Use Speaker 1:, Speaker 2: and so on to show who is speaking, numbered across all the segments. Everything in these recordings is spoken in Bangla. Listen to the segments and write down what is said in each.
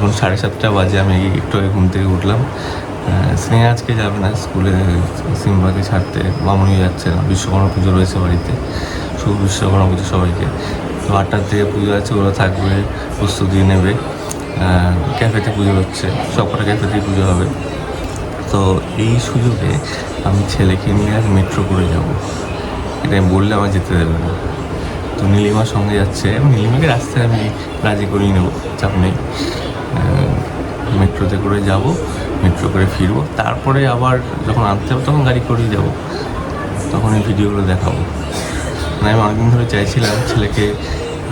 Speaker 1: এখন সাড়ে সাতটা বাজে, আমি একটু ঘুম থেকে উঠলাম। স্নেহা আজকে যাবে না, স্কুলে সিম্বাকে ছাড়তে। মামনি যাচ্ছে না, বিশ্বকর্মা পুজো রয়েছে বাড়িতে। শুভ বিশ্বকর্মা পুজো সবাইকে। তো আটটার থেকে পুজো আছে, ওরা থাকবে, প্রস্তুতি নেবে। ক্যাফেতে পুজো হচ্ছে, সবকটা ক্যাফেতেই পুজো হবে। তো এই সুযোগে আমি ছেলেকে নিয়ে আজ মেট্রো করে যাব। এটা আমি বললে আমার যেতে দেবে না। তো নীলিমার সঙ্গে যাচ্ছে, নীলিমাকে রাস্তায় আমি রাজি করিয়ে নেব, চাপ নেই। মেট্রোতে করে যাব, মেট্রো করে ফিরবো। তারপরে আবার যখন আনতে হবে তখন গাড়ি করেই যাব। তখন এই ভিডিওগুলো দেখাবো। মানে আমি অনেকদিন ধরে চাইছিলাম ছেলেকে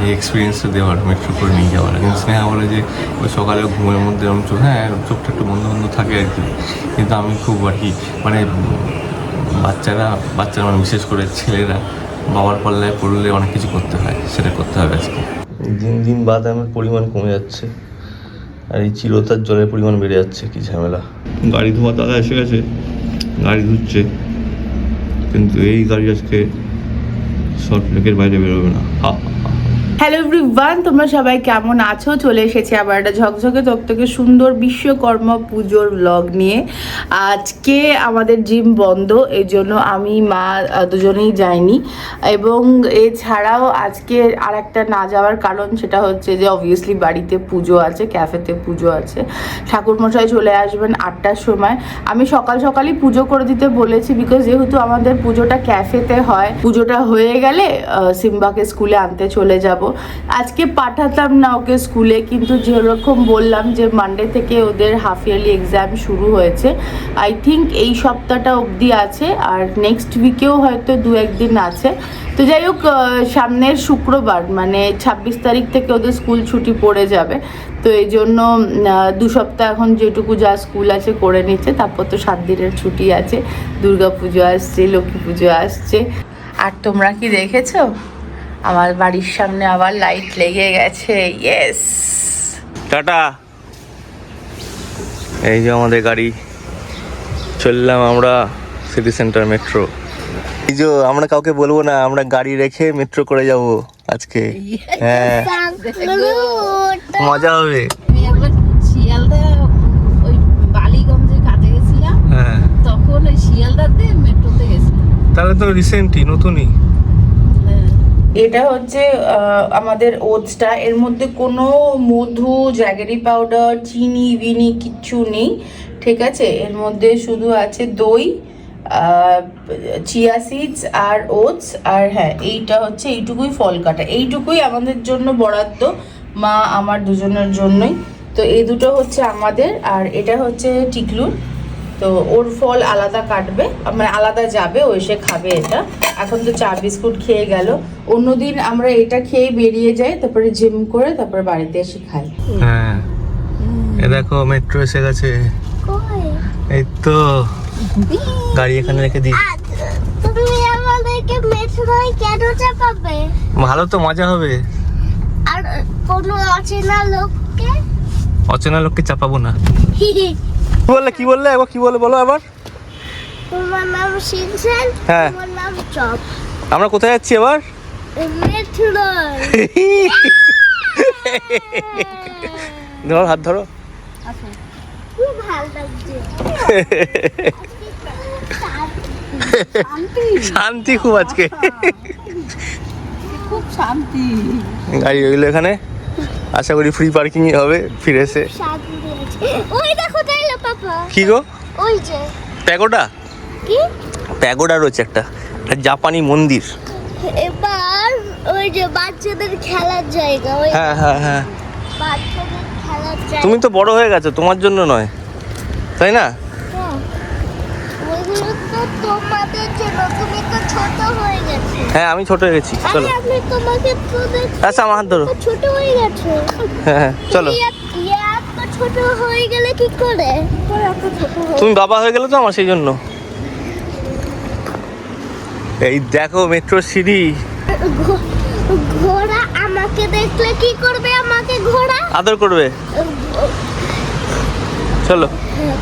Speaker 1: এই এক্সপিরিয়েন্সটা দেওয়ার, মেট্রো করে নিয়ে যাওয়ার। কিন্তু স্নেহা বলে যে ওই সকালে ঘুমের মধ্যে এরকম চোখ হ্যাঁ চোখটা একটু বন্ধ বন্ধ থাকে আর কি। কিন্তু আমি খুব আর কি মানে বাচ্চারা বাচ্চারা মানে বিশেষ করে ছেলেরা বাবার পাল্লায় পড়লে অনেক কিছু করতে হয়, সেটা করতে হবে আজকে। দিন দিন বাদামের পরিমাণ কমে যাচ্ছে। আর এই চিরতার জলের পরিমাণ বেড়ে যাচ্ছে কি ঝামেলা গাড়ি ধোয়া দাদা এসে গেছে গাড়ি ধুচ্ছে কিন্তু এই গাড়ি আজকে শর্ট লেকের বাইরে বেরোবে না হা হা, হা।
Speaker 2: হ্যালো এভরিওয়ান তোমরা সবাই কেমন আছো? চলে এসেছি আবার একটা ঝকঝকে তকতকে সুন্দর বিশ্বকর্মা পুজোর ব্লগ নিয়ে। আজকে আমাদের জিম বন্ধ এই জন্য আমি, মা দুজনেই যাইনি। এবং এছাড়াও আজকে আর একটা না যাওয়ার কারণ সেটা হচ্ছে যে অবভিয়াসলি বাড়িতে পুজো আছে ক্যাফেতে পুজো আছে। ঠাকুরমশাই চলে আসবেন আটটার সময়। আমি সকাল সকালই পুজো করে দিতে বলেছি বিকজ যেহেতু আমাদের পুজোটা ক্যাফেতে হয়, পুজোটা হয়ে গেলে সিম্বাকে স্কুলে আনতে চলে যাব। আজকে পাঠাতাম না ওকে স্কুলে, কিন্তু যেরকম বললাম যে মানডে থেকে ওদের হাফ ইয়ারলি এক্সাম শুরু হয়েছে আই থিঙ্ক এই সপ্তাহটা অবধি আছে, আর নেক্সট উইকেও হয়তো দু একদিন আছে। তো যাই হোক সামনের শুক্রবার মানে ছাব্বিশ তারিখ থেকে ওদের স্কুল ছুটি পড়ে যাবে। তো এই জন্য দু সপ্তাহ এখন যেটুকু যা স্কুল আছে করে নিচ্ছে, তারপর তো সাত দিনের ছুটি আছে। দুর্গা পুজো আসছে, লক্ষ্মী পুজো আসছে। আর তোমরা কি দেখেছ? আমার বাড়ির সামনে আবার লাইট লেগে গেছে ইয়েস
Speaker 1: টাটা। এই যে আমাদের গাড়ি। চললাম আমরা সিটি সেন্টার মেট্রো এই যে আমরা কাউকে বলব না আমরা গাড়ি রেখে মেট্রো করে যাব আজকে। হ্যাঁ। মজা হবে। হ্যাঁ।
Speaker 3: তখন ওই শিয়ালদাতে মেট্রোতে গেছিলাম।
Speaker 1: তাহলে তো রিসেন্টই নতুনই।
Speaker 2: এটা হচ্ছে আমাদের ওটসটা। এর মধ্যে কোনো মধু জ্যাগেরি পাউডার, চিনি, বিনি কিচ্ছু নেই, ঠিক আছে? এর মধ্যে শুধু আছে দই চিয়া সিডস আর ওটস। আর হ্যাঁ এইটা হচ্ছে এইটুকুই ফল কাটা। এইটুকুই আমাদের জন্য বরাদ্দ, মা আমার দুজনের জন্যই। তো এই দুটো হচ্ছে আমাদের, আর এটা হচ্ছে টিকলুর। তো ওর ফল আলাদা কাটবে মানে আলাদা যাবে ও এসে খাবে এটা। এখন তো চা বিস্কুট খেয়ে গেল। অন্যদিন আমরা এটা খেয়ে বেরিয়ে যাই তারপরে জিম করে তারপরে বাড়িতে এসে খাই।
Speaker 1: হ্যাঁ। এ দেখো মেট্রো এসে গেছে। এই তো গাড়ি এখানে রেখে দিই।
Speaker 4: তুমি আমাদেরকে মেট্রোয় কেন চাপাবে?
Speaker 1: ভালো তো মজা হবে।
Speaker 4: আর কোনো অচেনা লোককে?
Speaker 1: অচেনা লোককে চাপাবো না। বললে কি বললে? একবার কি বলে বলো আবার?
Speaker 4: তোমার নাম শিনছেন
Speaker 1: হ্যাঁ।
Speaker 4: তোমার নাম চপ।
Speaker 1: আমরা কোথায় যাচ্ছি আবার? ধরো হাত ধরো।
Speaker 4: খুব ভালো লাগছে।
Speaker 3: শান্তি।
Speaker 1: শান্তি খুব আজকে।
Speaker 3: খুব শান্তি।
Speaker 1: গাড়ি রইল এখানে। আশা করি ফ্রি পার্কিং হবে ফিরে এসে
Speaker 4: শান্তি আছে ওই দেখো তাইলে পাপা
Speaker 1: কি গো?
Speaker 4: ওই যে।
Speaker 1: প্যাগোডা?
Speaker 4: কি?
Speaker 1: প্যাগোডা রয়েছে একটা। জাপানি মন্দির।
Speaker 4: এবার ওই যে বাচ্চাদের খেলার জায়গা ওই
Speaker 1: হ্যাঁ হ্যাঁ হ্যাঁ।
Speaker 4: বাচ্চাদের খেলার জায়গা।
Speaker 1: তুমি তো বড় হয়ে গেছো তোমার জন্য নয়। তাই না?
Speaker 4: হ্যাঁ। হয়ে
Speaker 1: হ্যাঁ আমি ছোট হয়ে গেছি চলো। আচ্ছা আমার হাত ধরো।
Speaker 4: ছোট হয়ে গেছো।
Speaker 1: হ্যাঁ হ্যাঁ চলো।
Speaker 4: ছোট হয়ে গেলে কি করে? করে এত ছোট
Speaker 1: তুমি বাবা হয়ে গেলে তো আমার সেই জন্য এই দেখো মেট্রো সিঁড়ি।
Speaker 4: ঘোড়া আমাকে দেখলে কি করবে আমাকে ঘোড়া?
Speaker 1: আদর করবে। চলো।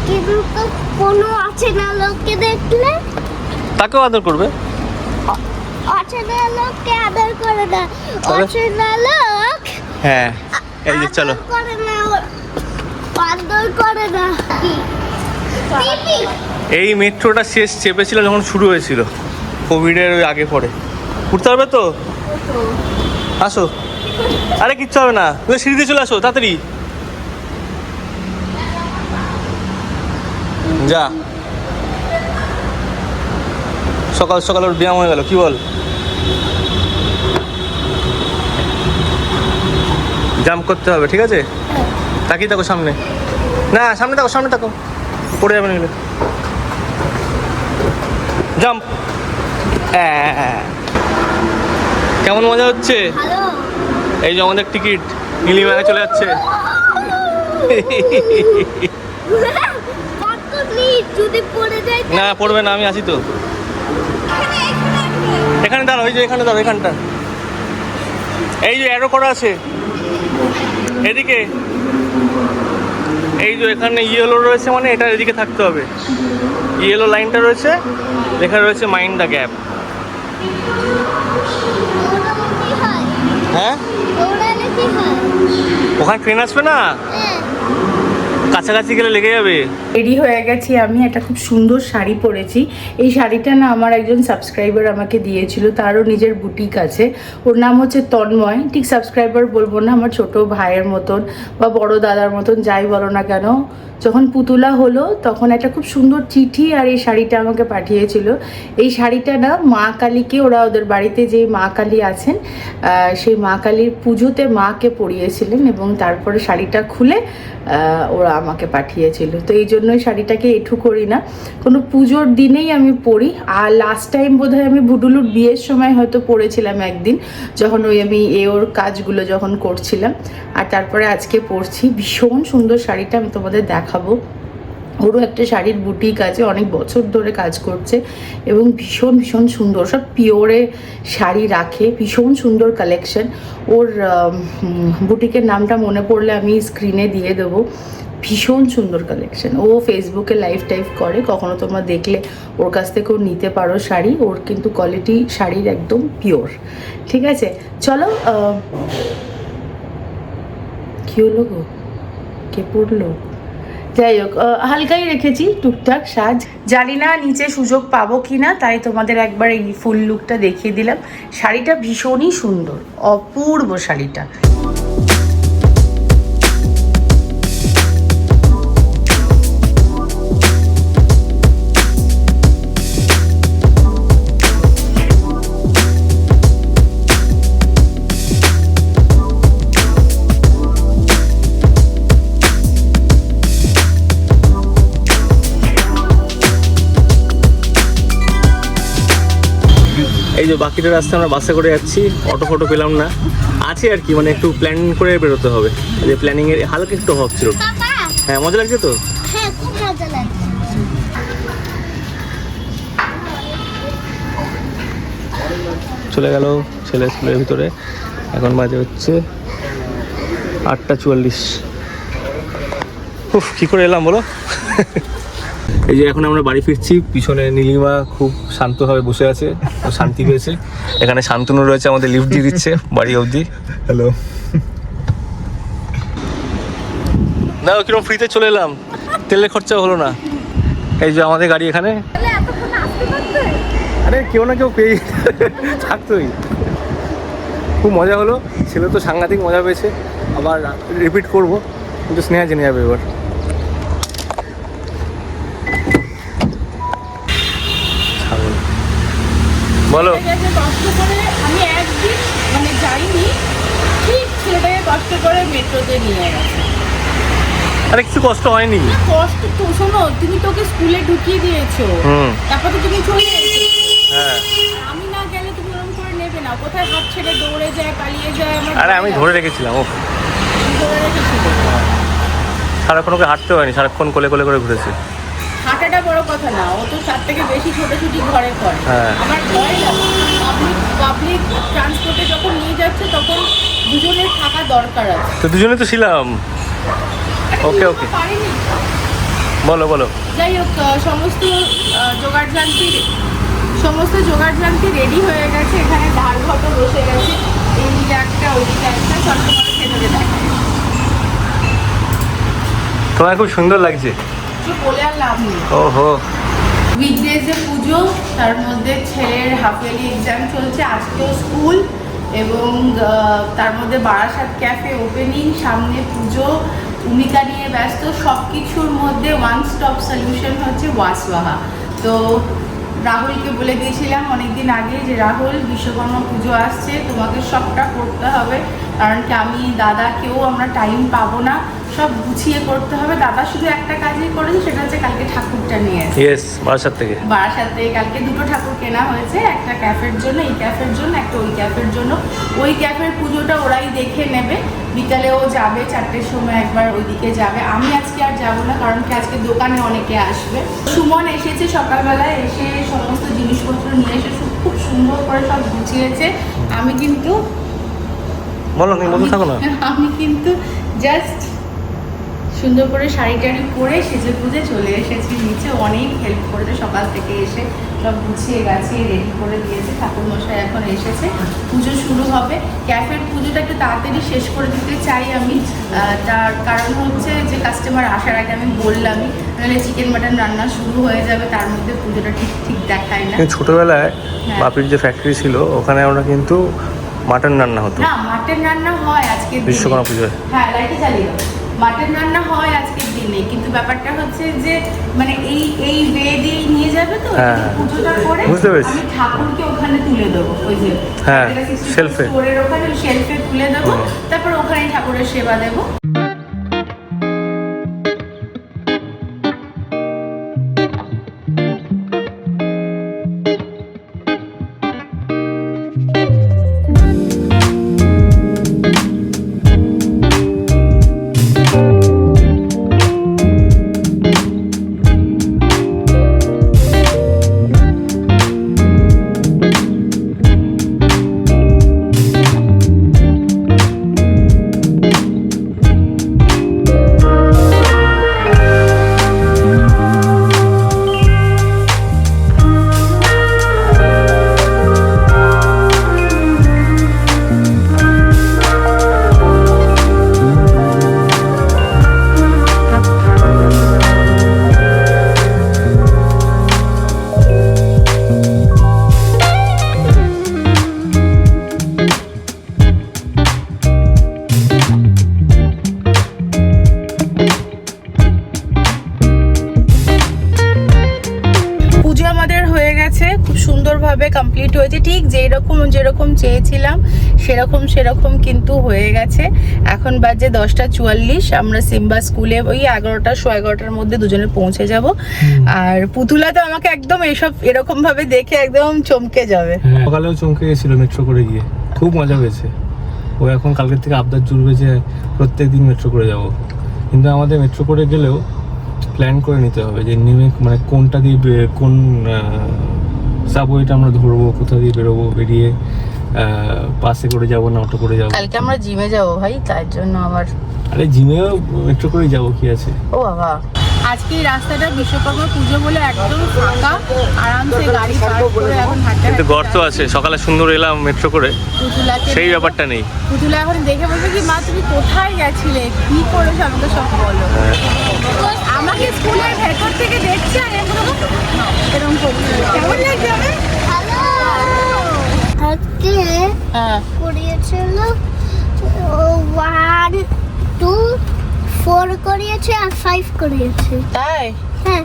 Speaker 4: কিন্তু কোনো অচেনা লোককে দেখলে?
Speaker 1: তাকেও আদর করবে।
Speaker 4: অচেনা লোককে আদর করে না? অচেনা লোক
Speaker 1: হ্যাঁ এই যে চলো।
Speaker 4: করে না
Speaker 1: এই মেট্রোটা শেষ চেপেছিল যখন শুরু হয়েছিল। কোভিডের ওই আগে পরে। উঠতে পারবে তো? আসো। আরে, কিচ্ছু হবে না। তুমি সিঁড়ি দিয়ে চলে আসো, তাড়াতাড়ি। যা। সকাল সকাল ওর ব্যায়াম হয়ে গেল, কি বল? জাম্প করতে হবে, ঠিক আছে? তাকিয়ে থাকো সামনে। না সামনে থাকো সামনে থাকো। পড়ে যাবে নিলে জাম্প কেমন মজা হচ্ছে? এই যে আমাদের টিকিট নীলিমায় চলে যাচ্ছে। না পড়বে না আমি আছি তো। এখানে দাঁড়াও ওই যে এখানে দাঁড়াও এখানটা। এই যে অ্যারো করা আছে। এদিকে। এই যে এখানে ইয়েলো রয়েছে মানে এটা এদিকে থাকতে হবে। ইয়েলো লাইনটা রয়েছে লেখা রয়েছে মাইন্ড দ্য গ্যাপ
Speaker 4: হয়?
Speaker 1: ওখানে ট্রেন আসবে না? কাছাকাছি গেলে লেগে যাবে?
Speaker 2: রেডি হয়ে গেছি আমি, একটা খুব সুন্দর শাড়ি পরেছি। এই শাড়িটা না আমার একজন সাবস্ক্রাইবার আমাকে দিয়েছিল, তারও নিজের বুটিক আছে। ওর নাম হচ্ছে তন্ময়, ঠিক সাবস্ক্রাইবার বলব না, আমার ছোট ভাইয়ের মতন বা বড় দাদার মতন, যাই বলো না কেন। যখন পুতুলা হলো, তখন একটা খুব সুন্দর চিঠি আর এই শাড়িটা আমাকে পাঠিয়েছিল। এই শাড়িটা না মা কালীকে, ওরা ওদের বাড়িতে যে মা কালী আছেন সেই মা কালীর পুজোতে মাকে পরিয়েছিলেন এবং তারপরে শাড়িটা খুলে ওরা আমাকে পাঠিয়েছিল। তো এই জন্যই শাড়িটাকে এঠু করি না। কোনো পুজোর দিনেই আমি পরি। আর লাস্ট টাইম বোধহয় আমি ভুডুলুর বিয়ের সময় হয়তো পরেছিলাম একদিন, যখন ওই আমি এ ওর কাজগুলো যখন করছিলাম। আর তারপরে আজকে পরছি। ভীষণ সুন্দর শাড়িটা আমি তোমাদের দেখাবো। ওরও একটা শাড়ির বুটিক আছে, অনেক বছর ধরে কাজ করছে এবং ভীষণ ভীষণ সুন্দর। সব পিওরে শাড়ি রাখে, ভীষণ সুন্দর কালেকশন ওর বুটিকের নামটা মনে পড়লে আমি স্ক্রিনে দিয়ে দেবো। ভীষণ সুন্দর কালেকশন ও ফেসবুকে লাইভ টাইভ করে, কখনো তোমরা দেখলে ওর কাছ থেকেও নিতে পারো শাড়ি। ওর কিন্তু কোয়ালিটি শাড়ির একদম পিওর ঠিক আছে? চলো কি হলো গো? কে পড়ল? যাই হোক হালকাই রেখেছি, টুকটাক সাজ। জানি না নিচে সুযোগ পাবো কি না তাই তোমাদের একবার এই ফুল লুকটা দেখিয়ে দিলাম। শাড়িটা ভীষণই সুন্দর, অপূর্ব শাড়িটা।
Speaker 1: এই যে বাকিটা রাস্তা আমরা বাসে করে যাচ্ছি অটো ফটো পেলাম না। আছে আর কি মানে একটু প্ল্যান করে বেরোতে হবে। যে প্ল্যানিং এর হালকা একটু অভাব ছিল। হ্যাঁ মজা লাগছে তো?
Speaker 4: হ্যাঁ খুব মজা লাগছে।
Speaker 1: চলে গেল ছেলে স্কুলের ভিতরে। এখন বাজে হচ্ছে আটটা চুয়াল্লিশ। উফ কী করে এলাম বলো? এই যে এখন আমরা বাড়ি ফিরছি পিছনে নীলিমা খুব শান্তভাবে বসে আছে শান্তি পেয়েছে। এখানে শান্তনু রয়েছে আমাদের লিফট দিয়ে দিচ্ছে বাড়ি অবধি।
Speaker 5: হ্যালো
Speaker 1: না কীরকম ফ্রিতে চলে এলাম। তেলের খরচা হলো না। এই যে আমাদের গাড়ি এখানে। আরে কেউ না কেউ পেয়ে থাকতোই। খুব মজা হলো। ছেলে তো সাংঘাতিক মজা পেয়েছে। আবার রিপিট করব। কিন্তু স্নেহা জেনে যাবে এবার। বলো।
Speaker 2: কষ্ট করে আমি একদিন মানে যাইনি ঠিক ছেলেটাকে কষ্ট করে মেট্রোতে নিয়ে গেছে।
Speaker 1: আরে কিছু কষ্ট হয়নি?
Speaker 2: কষ্ট তো শোনো তুমি তোকে স্কুলে ঢুকিয়ে দিয়েছ। তারপর তো তুমি চলে
Speaker 1: হ্যাঁ।
Speaker 2: আমি না গেলে তুমি ওরকম করে নেবে না। কোথায় হাত ছেড়ে দৌড়ে যায় পালিয়ে যায়
Speaker 1: আরে আমি ধরে রেখেছিলাম ও
Speaker 2: আমি ধরে রেখেছিলাম
Speaker 1: সারাক্ষণ ওকে হাঁটতে হয়নি সারাক্ষণ কোলে কোলে করে ঘুরেছে।
Speaker 2: হাঁটাটা বড় কথা না ও তো তার থেকে বেশি ছোটাছুটি ঘরে করে।
Speaker 1: হ্যাঁ।
Speaker 2: আমার ভয় লাগে পাবলিক পাবলিক ট্রান্সপোর্টে যখন নিয়ে যাচ্ছে তখন দুজনের থাকা দরকার আছে।
Speaker 1: তো দুজনে তো ছিলাম। ওকে ওকে বলো বলো।
Speaker 2: যাই হোক সমস্ত জোগাড় যন্ত্রী সমস্ত জোগাড় যন্ত্রী রেডি হয়ে গেছে। এখানে ঢাল ঘটো বসে গেছে। এইদিকে একটা ওইদিকে একটা তোমার ভেতরে দেখা
Speaker 1: তোমার খুব সুন্দর লাগছে।
Speaker 2: কিছু বলে আর লাভ নেই।
Speaker 1: ওহো।
Speaker 2: উইকডেজে পুজো তার মধ্যে ছেলের হাফ ইয়ারলি এক্সাম চলছে আজকেও স্কুল এবং তার মধ্যে বারাসাত ক্যাফে ওপেনিং সামনে পুজো ভূমিকা নিয়ে ব্যস্ত সব কিছুর মধ্যে ওয়ান স্টপ সলিউশন হচ্ছে ওয়াসওয়াহা। তো রাহুলকে বলে দিয়েছিলাম অনেকদিন আগে যে রাহুল বিশ্বকর্মা পুজো আসছে তোমাকে সবটা করতে হবে। কারণ কি আমি দাদা কেউ আমরা টাইম পাবো না। সব গুছিয়ে করতে হবে। দাদা শুধু একটা কাজই করেছে সেটা হচ্ছে কালকে ঠাকুরটা নিয়ে এসেছে।
Speaker 1: ইয়েস বারাসাত থেকে।
Speaker 2: বারাসাত থেকে কালকে দুটো ঠাকুর কেনা হয়েছে একটা ক্যাফের জন্য এই ক্যাফের জন্য একটা ওই ক্যাফের জন্য। ওই ক্যাফের পুজোটা ওরাই দেখে নেবে। বিকালে ও যাবে চারটের সময় একবার ওইদিকে যাবে। আমি আজকে আর যাব না কারণ কি আজকে দোকানে অনেকে আসবে। সুমন এসেছে সকালবেলায় এসে সমস্ত জিনিসপত্র নিয়ে এসে খুব সুন্দর করে সব গুছিয়েছে। আমি কিন্তু
Speaker 1: বলো তুমি বলতে থাকো না।
Speaker 2: আমি কিন্তু জাস্ট সুন্দর করে শাড়ি টাড়ি পরে সেজে পুজে চলে এসেছি। নিচে অনেক হেল্প করেছে সকাল থেকে এসে সব গুছিয়ে গাছিয়ে রেডি করে দিয়েছে। ঠাকুর মশাই এখন এসেছে। পুজো শুরু হবে। ক্যাফের পুজোটা একটু তাড়াতাড়ি শেষ করে দিতে চাই আমি। তার কারণ হচ্ছে যে কাস্টমার আসার আগে আমি বললামই নাহলে চিকেন মাটন রান্না শুরু হয়ে যাবে। তার মধ্যে পুজোটা ঠিক ঠিক দেখায় না।
Speaker 1: ছোটবেলায়
Speaker 2: হ্যাঁ।
Speaker 1: বাপির যে ফ্যাক্টরি ছিল ওখানে আমরা কিন্তু মাটন রান্না হতো
Speaker 2: না মাটন রান্না হয় আজকের দিনে।
Speaker 1: বিশ্বকর্মা পুজোয়
Speaker 2: হ্যাঁ লাইটে চালিয়ে মাটন রান্না হয় আজকের দিনে কিন্তু ব্যাপারটা হচ্ছে যে মানে এই এই ওয়ে দিয়ে নিয়ে যাবে তো
Speaker 1: হ্যাঁ,
Speaker 2: পুজোটা করে
Speaker 1: বুঝতে পেরেছি।
Speaker 2: আমি ঠাকুরকে ওখানে তুলে দেবো ওই যে
Speaker 1: হ্যাঁ।
Speaker 2: স্টোরের ওখানে শেলফে তুলে দেবো তারপর ওখানে ঠাকুরের সেবা দেবো যেরকম চেয়েছিলাম সেরকম সেরকম কিন্তু হয়ে গেছে। এখন বাজে দশটা চুয়াল্লিশ আমরা সিম্বা স্কুলে ওই এগারোটা শো এগারোটার মধ্যে দুজনে পৌঁছে যাব। আর পুতুলা তো আমাকে একদম এসব এরকম ভাবে দেখে একদম চমকে যাবে।
Speaker 1: হ্যাঁ, সকালেও চমকে গেছিল মেট্রো করে গিয়ে। খুব মজা হয়েছে। ও এখন কালকের থেকে আবদার জুড়বে যে প্রত্যেক দিন মেট্রো করে যাব। কিন্তু আমাদের মেট্রো করে গেলেও প্ল্যান করে নিতে হবে যে নেমে মানে কোনটা দিয়ে কোন সাবওয়েটা আমরা ধরবো কোথা দিয়ে বেরোবো বেরিয়ে বাসে করে যাব না অটো করে যাব?
Speaker 2: কালকে আমরা জিমে যাব ভাই তার জন্য আমার
Speaker 1: আরে জিমেও মেট্রো করেই যাব কি আছে?
Speaker 2: ও বাবা। আজকে এই রাস্তাটা বিশ্বকর্মা পুজো বলে একদম ফাঁকা আরামসে গাড়ি পার্ক করে এখন হাঁটতে
Speaker 1: কিন্তু গর্ত আছে সকালে সুন্দর এলাম মেট্রো করে। সেই ব্যাপারটা নেই।
Speaker 2: পুতুলা এখন দেখে বলবে কি মা তুমি কোথায় গেছিলে? কি করেছ? আমাকে সব বলো।
Speaker 1: হ্যাঁ।
Speaker 2: আমাকে স্কুলের ভেতর থেকে দেখছে আর এরকম এরকম করছে কেমন
Speaker 4: আজকে
Speaker 2: হ্যাঁ
Speaker 4: করিয়েছিল ওয়ান টু ফোর করিয়েছে আর ফাইভ করিয়েছে
Speaker 2: তাই
Speaker 4: হ্যাঁ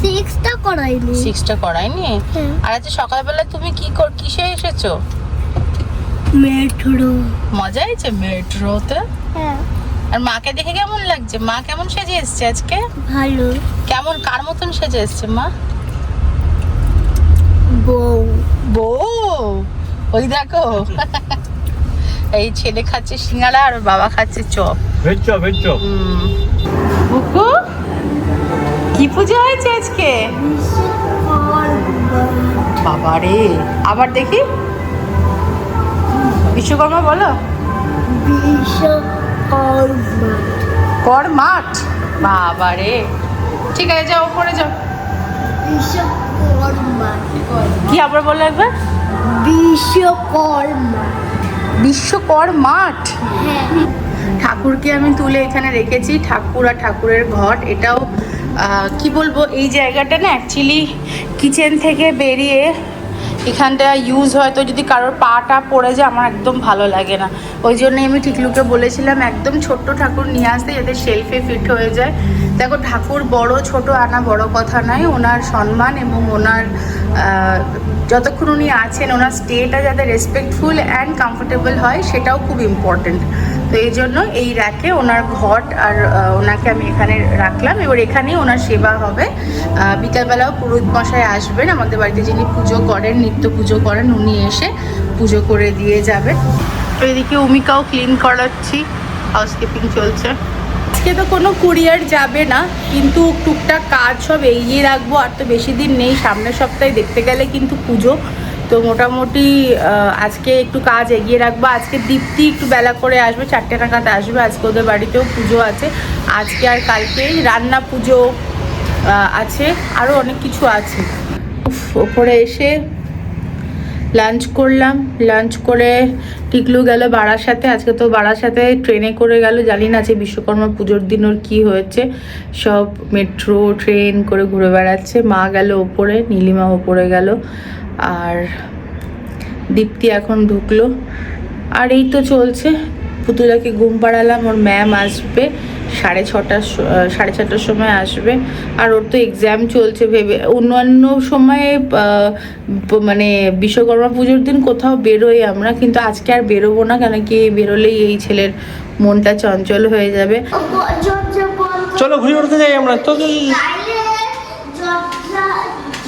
Speaker 4: সিক্সটা করাইনি
Speaker 2: সিক্সটা করায়নি?
Speaker 4: হ্যাঁ।
Speaker 2: আর আজকে সকালবেলা তুমি কি কর কিসে এসেছ?
Speaker 4: মেট্রো
Speaker 2: মজা হয়েছে মেট্রোতে
Speaker 4: হ্যাঁ।
Speaker 2: আর মাকে দেখে কেমন লাগছে? মা কেমন সেজে এসছে আজকে?
Speaker 4: ভালো।
Speaker 2: কেমন? কার মতন সেজে এসছে মা?
Speaker 4: বউ।
Speaker 2: বউ? ওই দেখো। এই ছেলে খাচ্ছে সিঙ্গাড়া আর ওর বাবা খাচ্ছে chop.
Speaker 1: Veg chop veg chop.
Speaker 2: Buku কি পুজো হয়েছে আজকে? বাবা রে আবার দেখি? বিশ্বকর্মা বলো।
Speaker 4: বিশ্বকর্মা
Speaker 2: কর মাঠ। বাবা রে ঠিক আছে, যাও ওপরে যাও। কি আবার বলো একবার?
Speaker 4: বিশ্বকর্মা
Speaker 2: বিশ্বকর মাঠ। ঠাকুরকে আমি তুলে এখানে রেখেছি, ঠাকুর আর ঠাকুরের ঘট। এটাও কি বলব, এই জায়গাটা না অ্যাকচুয়ালি কিচেন থেকে বেরিয়ে এখানটা ইউজ হয় তো যদি কারোর পাটা পড়ে যায়, আমার একদম ভালো লাগে না। ওই জন্যই আমি ঠিকলুকে বলেছিলাম, একদম ছোট্ট ঠাকুর নিয়ে আসতে যাতে শেলফে ফিট হয়ে যায়। দেখো, ঠাকুর বড়, ছোট আনা বড় কথা নয়। ওনার সম্মান এবং ওনার যতক্ষণ উনি আছেন, ওনার স্টেটা যাতে রেসপেক্টফুল অ্যান্ড কমফোর্টেবল হয়, সেটাও খুব ইম্পর্টেন্ট তো এই জন্য এই র্যাকে ওনার ঘট আর ওনাকে আমি এখানে রাখলাম। এবার এখানেই ওনার সেবা হবে। বিকালবেলাও পুরোহিত মশাই আসবেন। আমাদের বাড়িতে যিনি পুজো করেন, নিত্য পুজো করেন, উনি এসে পুজো করে দিয়ে যাবেন। তো এদিকে উমিকাও ক্লিন করাচ্ছি। হাউসকিপিং চলছে। আজকে তো কোনো কুরিয়ার যাবে না, কিন্তু টুকটাক কাজ সব এগিয়ে রাখব। আর তো বেশি দিন নেই, সামনের সপ্তাহে দেখতে গেলে কিন্তু পুজো। তো মোটামুটি আজকে একটু কাজ এগিয়ে রাখব। আজকে দীপ্তি একটু বেলা করে আসবে, চারটে নাগাদ আসবে। আজকে ওদের বাড়িতেও পুজো আছে। আজকে আর কালকে রান্না পুজো আছে। আরও অনেক কিছু আছে। ওপরে এসে লাঞ্চ করলাম। লাঞ্চ করে টিকলু গেল বাড়ার সাথে। আজকে তো বাড়ার সাথে ট্রেনে করে গেল। জানি না আছে বিশ্বকর্মা পুজোর দিন ওর কী হয়েছে। সব মেট্রো, ট্রেন করে ঘুরে বেড়াচ্ছে। মা গেল ওপরে, নীলিমা ওপরে গেল। আর দীপ্তি এখন ঢুকলো। আর এই তো চলছে। পুতুলাকে ঘুম পাড়ালাম ওর ম্যাম আসবে। সাড়ে ছটার সাড়ে ছটার সময় আসবে। আর ওর তো এক্সাম চলছে ভেবে অন্যান্য সময়ে মানে বিশ্বকর্মা পুজোর দিন কোথাও বেরোই আমরা কিন্তু আজকে আর বেরোবো না কেন কি বেরোলেই এই ছেলের মনটা চঞ্চল হয়ে যাবে।
Speaker 1: চলো ঘুরে উঠতে যাই আমরা। তো
Speaker 4: তাইলে দরজা দরজা খুলে
Speaker 1: হ্যাঁ।
Speaker 4: আমাদের বাড়িতে ছোটুকে ময়না চুরি করে নিয়ে আসছে তাইলে দরজাই বন্ধ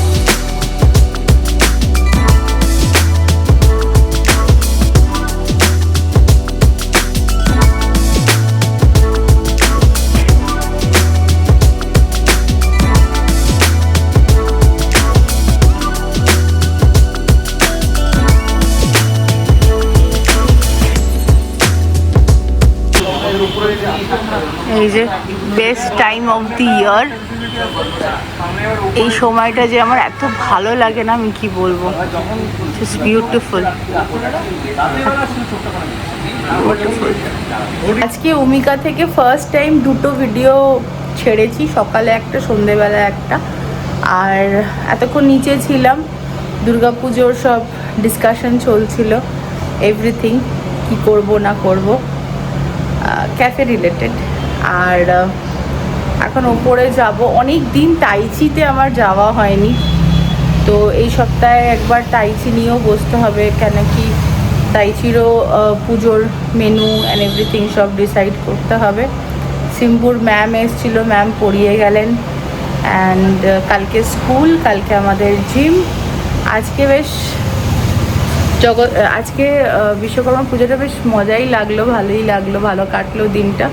Speaker 2: এই যে best time of the year এই সময়টা যে আমার এত ভালো লাগে না, আমি কি বলব? জাস্ট বিউটিফুল আজকে ওমিকা থেকে ফার্স্ট টাইম দুটো ভিডিও ছেড়েছি, সকালে একটা, সন্ধেবেলা একটা। আর এতক্ষণ নিচে ছিলাম, দুর্গাপুজোর সব ডিসকাশন চলছিল এভরিথিং কি করব না করব। ক্যাফে রিলেটেড আর এখন ওপরে যাব। অনেক দিন টাইচিতে আমার যাওয়া হয়নি। তো এই সপ্তাহে একবার টাইচি নিয়েও বসতে হবে কেন কি টাইচিরও আহ, পুজোর মেনু অ্যান্ড এভরিথিং সব ডিসাইড করতে হবে। সিম্পুর ম্যাম এসেছিল ম্যাম পড়িয়ে গেলেন। অ্যান্ড কালকে স্কুল কালকে আমাদের জিম আজকে বেশ জগৎ আজকে বিশ্বকর্মা পুজোটা বেশ মজাই লাগল ভালোই লাগল ভালো কাটলো দিনটা।